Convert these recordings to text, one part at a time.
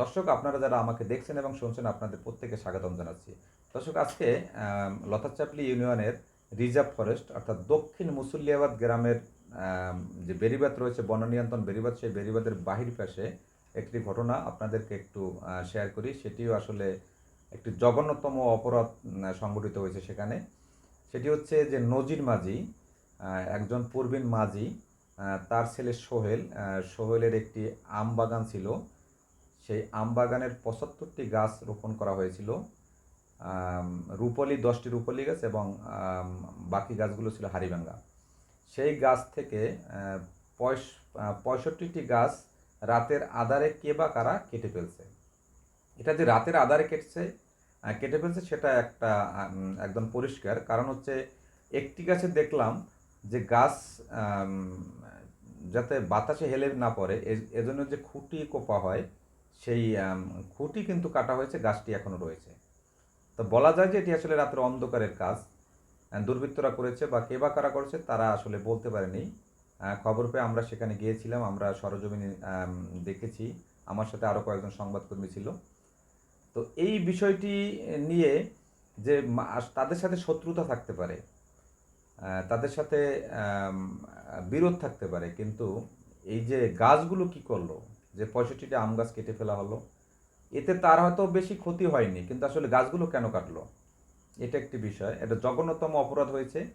দর্শক, আপনারা যারা আমাকে দেখছেন এবং শুনছেন, আপনাদের প্রত্যেকে স্বাগতম জানাচ্ছি। দর্শক, আজকে লতাচাপলি ইউনিয়নের রিজার্ভ ফরেস্ট, অর্থাৎ দক্ষিণ মুসুল্লিয়াবাদ গ্রামের যে বেরিবাদ রয়েছে, বন নিয়ন্ত্রণ বেরিবাদ সেই বেরিবাদের বাহির পাশে একটি ঘটনা আপনাদেরকে একটু শেয়ার করি। সেটিও আসলে একটি জঘন্যতম অপরাধ সংঘটিত হয়েছে সেখানে। সেটি হচ্ছে যে নজির মাঝি একজন পূর্বীন মাঝি তার ছেলে সোহেল সোহেলের একটি আম বাগান ছিল। সেই আম বাগানের পঁচাত্তরটি গাছ রোপণ করা হয়েছিল। রূপলি দশটি রূপলি গাছ এবং বাকি গাছগুলো ছিল হাড়িভাঙ্গা সেই গাছ থেকে পঁয়ষট্টিটি গাছ রাতের আধারে কে বা কারা কেটে ফেলছে। এটা যে রাতের আধারে কেটেছে কেটে ফেলছে সেটা একটা একদম পরিষ্কার। কারণ হচ্ছে একটি গাছে দেখলাম যে গাছ যাতে বাতাসে হেলে না পড়ে এজন্য যে খুঁটি কোপা হয় সেই খুঁটি কিন্তু কাটা হয়েছে, গাছটি এখনও রয়েছে। তো বলা যায় যে এটি আসলে রাতের অন্ধকারের কাজ। দুর্বৃত্তরা করেছে বা কে বা কারা করেছে, তারা আসলে বলতে পারেনি। খবর পেয়ে আমরা সেখানে গিয়েছিলাম, আমরা সরজমিনে দেখেছি। আমার সাথে আরও কয়েকজন সংবাদকর্মী ছিল। তো এই বিষয়টি নিয়ে যে তাদের সাথে শত্রুতা থাকতে পারে তাদের সাথে বিরোধ থাকতে পারে, কিন্তু এই যে গাছগুলো কি করল যে পঁয়ষট্টিটা আম গাছ কেটে ফেলা হলো এতে তার হয়তো বেশি ক্ষতি হয়নি কিন্তু আসলে গাছগুলো কেন কাটলো? এটা একটি বিষয়। এটা জঘন্যতম অপরাধ হয়েছে।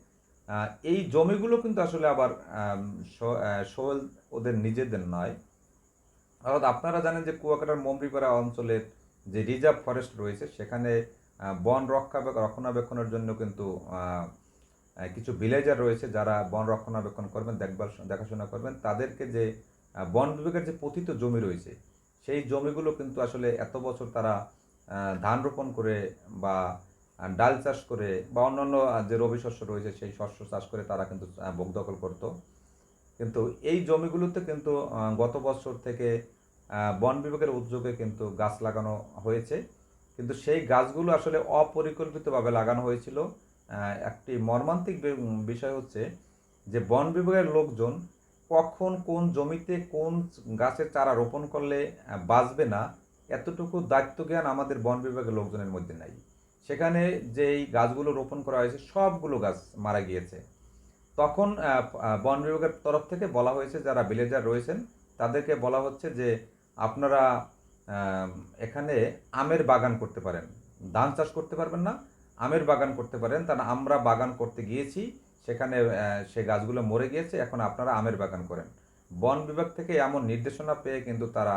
এই জমিগুলো কিন্তু আসলে আবার আম, সো- আহ, সোহেল ওদের নিজেদের নয়। অর্থাৎ আপনারা জানেন যে কুয়াকাটার মমরিপাড়া অঞ্চলের যে রিজার্ভ ফরেস্ট রয়েছে সেখানে বন রক্ষা রক্ষণাবেক্ষণের জন্য কিন্তু কিছু ভিলেজার রয়েছে যারা বন রক্ষণাবেক্ষণ করবেন দেখভাল দেখাশোনা করবেন। তাদেরকে যে বন বিভাগের যে পতিত জমি রয়েছে, সেই জমিগুলো কিন্তু আসলে এত বছর তারা ধান রোপণ করে বা ডাল চাষ করে বা অন্যান্য যে রবি শস্য রয়েছে, সেই শস্য চাষ করে তারা কিন্তু ভোগ দখল করতো। কিন্তু এই জমিগুলোতে কিন্তু গত বছর থেকে বন বিভাগের উদ্যোগে কিন্তু গাছ লাগানো হয়েছে। কিন্তু সেই গাছগুলো আসলে অপরিকল্পিতভাবে লাগানো হয়েছিল। একটি মর্মান্তিক বিষয় হচ্ছে যে, বন বিভাগের লোকজন কখন কোন জমিতে কোন গাছের চারা রোপণ করলে বাঁচবে না, এতটুকু দায়িত্ব জ্ঞান আমাদের বন বিভাগের লোকজনের মধ্যে নাই। সেখানে যেই গাছগুলো রোপণ করা হয়েছে, সবগুলো গাছ মারা গিয়েছে। তখন বন বিভাগের তরফ থেকে বলা হয়েছে, যারা ভিলেজার রয়েছেন, তাদেরকে বলা হচ্ছে যে, আপনারা এখানে আমের বাগান করতে পারেন। ধান চাষ করতে পারবেন না, আমের বাগান করতে পারেন। তাহলে আমরা বাগান করতে গিয়েছি সেখানে সে গাছগুলো মরে গিয়েছে এখন আপনারা আমের বাগান করেন। বন বিভাগ থেকে এমন নির্দেশনা পেয়ে কিন্তু তারা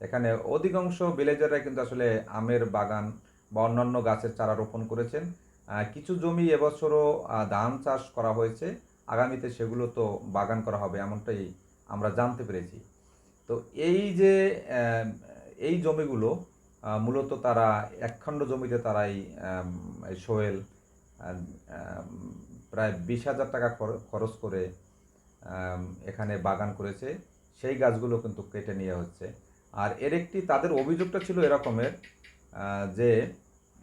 এখানে অধিকাংশ ভিলেজাররা কিন্তু আসলে আমের বাগান বা অন্যান্য গাছের চারা রোপণ করেছেন। কিছু জমি এবছরও ধান চাষ করা হয়েছে। আগামীতে সেগুলো তো বাগান করা হবে এমনটাই আমরা জানতে পেরেছি। তো এই যে এই জমিগুলো মূলত তারা একখণ্ড জমিতে তারাই আম, প্রায় বিশ হাজার টাকা খর- খরচ করে এখানে বাগান করেছে। সেই গাছগুলো কিন্তু কেটে নেওয়া হচ্ছে। আর এর একটি তাদের অভিযোগটা ছিল এরকমের যে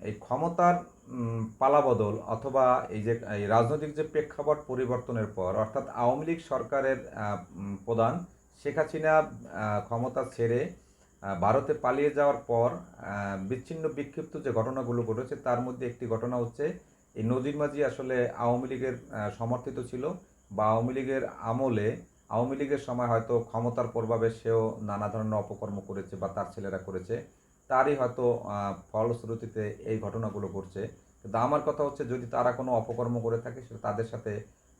এই ক্ষমতার পালাবদল অথবা এই যে, এই রাজনৈতিক যে প্রেক্ষাপট পরিবর্তনের পর, অর্থাৎ আওয়ামী লীগ সরকারের প্রধান শেখ হাসিনা ক্ষমতা ছেড়ে ভারতে পালিয়ে যাওয়ার পর বিচ্ছিন্ন বিক্ষিপ্ত যে ঘটনাগুলো ঘটেছে, তার মধ্যে একটি ঘটনা হচ্ছে এই নজির মাঝি আসলে আওয়ামী লীগের সমর্থিত ছিল বা আওয়ামী লীগের আমলে, আওয়ামী লীগের সময় হয়তো ক্ষমতার প্রভাবে সেও নানা ধরনের অপকর্ম করেছে বা তার ছেলেরা করেছে। তারই হয়তো ফলশ্রুতিতে এই ঘটনাগুলো ঘটছে। কিন্তু আমার কথা হচ্ছে, যদি তারা কোনো অপকর্ম করে থাকে, সেটা তাদের সাথে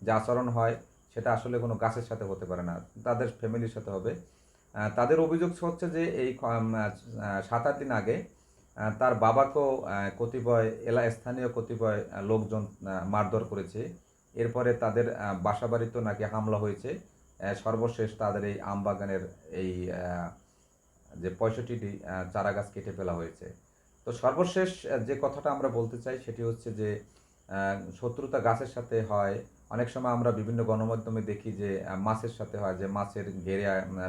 যে আচরণ হয়, সেটা আসলে কোনো গাছের সাথে হতে পারে না। তাদের ফ্যামিলির সাথে হবে। তাদের অভিযোগ হচ্ছে যে এই সাত আট দিন আগে তার বাবাকেও কতিপয়, এলা, স্থানীয় কতিপয় লোকজন মারধর করেছে। এরপরে তাদের বাসাবাড়িতেও নাকি হামলা হয়েছে। সর্বশেষ তাদের এই আম বাগানের এই যে পঁয়ষট্টিটি চারা গাছ কেটে ফেলা হয়েছে। তো সর্বশেষ যে কথাটা আমরা বলতে চাই সেটি হচ্ছে যে শত্রুতা গাছের সাথে হয়। অনেক সময় আমরা বিভিন্ন গণমাধ্যমে দেখি যে মাছের সাথে হয় যে, মাছের ঘেরে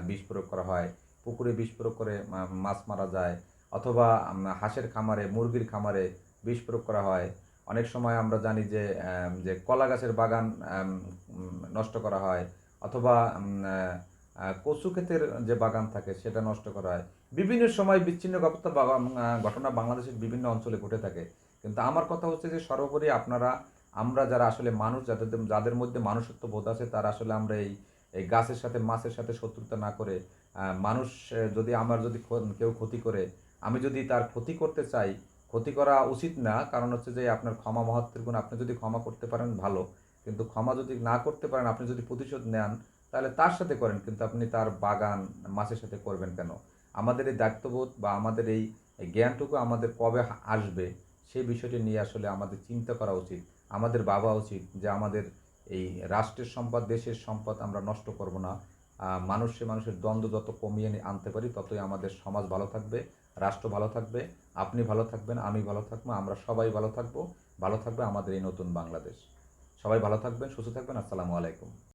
বিষ প্রয়োগ করা হয়। পুকুরে বিষ প্রয়োগ করে মাছ মারা যায়। অথবা হাঁসের খামারে, মুরগির খামারে বিষ প্রয়োগ করা হয়। অনেক সময় আমরা জানি যে যে কলা গাছের বাগান নষ্ট করা হয়। অথবা কচু ক্ষেতের যে বাগান থাকে, সেটা নষ্ট করা হয়। বিভিন্ন সময় বিচ্ছিন্ন ঘটনা বাংলাদেশের বিভিন্ন অঞ্চলে ঘটে থাকে। কিন্তু আমার কথা হচ্ছে যে, সর্বোপরি আপনারা, আমরা যারা আসলে মানুষ, যাদের যাদের মধ্যে মানুষত্ব বোধ আছে, তারা আসলে আমরা এই এই গাছের সাথে, মাছের সাথে শত্রুতা না করে মানুষ যদি আমার যদি কেউ ক্ষতি করে আমি যদি তার ক্ষতি করতে চাই, ক্ষতি করা উচিত না, কারণ হচ্ছে যে আপনার ক্ষমা মহত্বের গুণ আপনি যদি ক্ষমা করতে পারেন, ভালো। কিন্তু ক্ষমা যদি না করতে পারেন, আপনি যদি প্রতিশোধ নেন, তাহলে তার সাথে করেন, কিন্তু আপনি তার বাগান, মাছের সাথে করবেন কেন? আমাদের এই দায়িত্ববোধ বা আমাদের এই জ্ঞানটুকু আমাদের কবে আসবে, সেই বিষয়টি নিয়ে আসলে আমাদের চিন্তা করা উচিত। আমাদের ভাবা উচিত যে আমাদের এই রাষ্ট্রের সম্পদ, দেশের সম্পদ আমরা নষ্ট করব না। মানুষে মানুষের দ্বন্দ্ব যত কমিয়ে নিয়ে আনতে পারি, ততই আমাদের সমাজ ভালো থাকবে, রাষ্ট্র ভালো থাকবে, আপনি ভালো থাকবেন, আমি ভালো থাকব, আমরা সবাই ভালো থাকব, ভালো থাকবে আমাদের এই নতুন বাংলাদেশ। সবাই ভালো থাকবেন, সুস্থ থাকবেন, আসসালামু আলাইকুম।